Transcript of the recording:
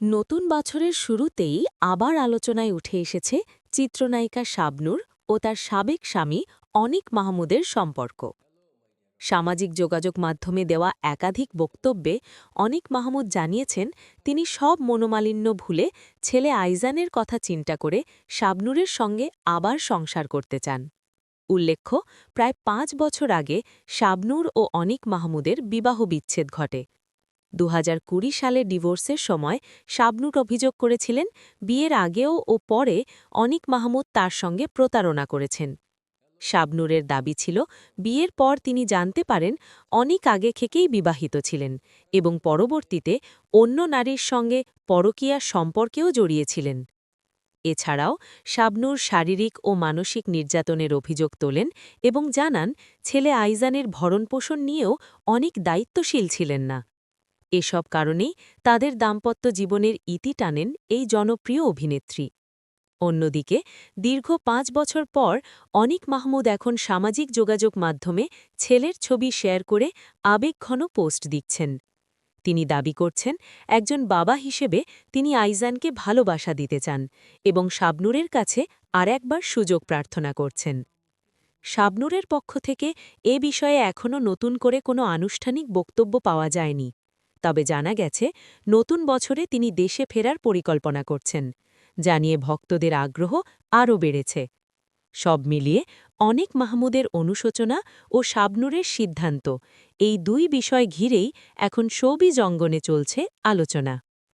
নতুন বছরের শুরুতেই আবার আলোচনায় উঠে এসেছে চিত্রনায়িকা শাবনূর ও তার সাবেক স্বামী অনিক মাহমুদের সম্পর্ক। সামাজিক যোগাযোগ মাধ্যমে দেওয়া একাধিক বক্তব্যে অনিক মাহমুদ জানিয়েছেন, তিনি সব মনোমালিন্য ভুলে ছেলে আইজানের কথা চিন্তা করে শাবনূরের সঙ্গে আবার সংসার করতে চান। উল্লেখ্য, প্রায় পাঁচ বছর আগে শাবনূর ও অনিক মাহমুদের বিবাহ বিচ্ছেদ ঘটে। দু হাজার কুড়ি সালে ডিভোর্সের সময় শাবনুর অভিযোগ করেছিলেন, বিয়ের আগেও ও পরে অনিক মাহমুদ তার সঙ্গে প্রতারণা করেছেন। শাবনুরের দাবি ছিল, বিয়ের পর তিনি জানতে পারেন অনেক আগে থেকেই বিবাহিত ছিলেন এবং পরবর্তীতে অন্য নারীর সঙ্গে পরকীয়ার সম্পর্কেও জড়িয়েছিলেন। এছাড়াও শাবনুর শারীরিক ও মানসিক নির্যাতনের অভিযোগ তোলেন এবং জানান, ছেলে আইজানের ভরণপোষণ নিয়েও অনেক দায়িত্বশীল ছিলেন না। এসব কারণেই তাদের দাম্পত্য জীবনের ইতি টানেন এই জনপ্রিয় অভিনেত্রী। অন্যদিকে, দীর্ঘ পাঁচ বছর পর অনিক মাহমুদ এখন সামাজিক যোগাযোগ মাধ্যমে ছেলের ছবি শেয়ার করে আবেগঘন পোস্ট দিচ্ছেন। তিনি দাবি করছেন, একজন বাবা হিসেবে তিনি আইজানকে ভালোবাসা দিতে চান এবং শাবনুরের কাছে আর একবার সুযোগ প্রার্থনা করছেন। শাবনুরের পক্ষ থেকে এ বিষয়ে এখনও নতুন করে কোনো আনুষ্ঠানিক বক্তব্য পাওয়া যায়নি। তবে জানা গেছে, নতুন বছরে তিনি দেশে ফেরার পরিকল্পনা করছেন, যা নিয়ে ভক্তদের আগ্রহ আরও বেড়েছে। সব মিলিয়ে অনেক মাহমুদের অনুশোচনা ও শাবনুরের সিদ্ধান্ত, এই দুই বিষয় ঘিরেই এখন সৌবি জঙ্গনে চলছে আলোচনা।